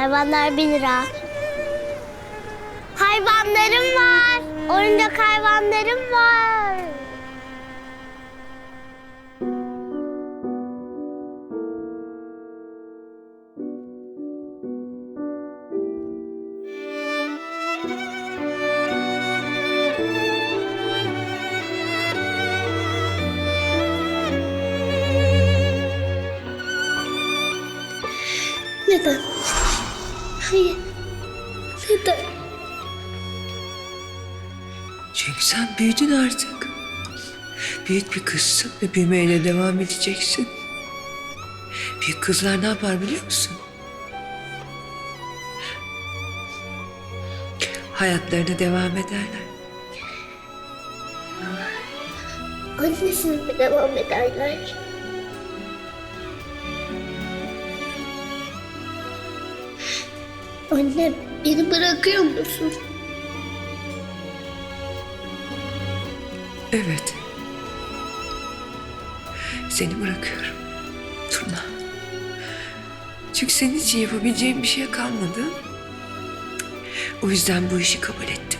Hayvanlar bir rahat. Hayvanlarım var. Oyuncak hayvanlarım var. Neden? Hayır. Neden? Çünkü sen büyüdün artık. Büyük bir kızsın ve büyümeye devam edeceksin. Büyük kızlar ne yapar biliyor musun? Hayatlarına devam ederler. Annesini mi devam ederler? Anne beni bırakıyor musun? Evet. Seni bırakıyorum. Turna. Çünkü senin için yapabileceğim bir şey kalmadı. O yüzden bu işi kabul ettim.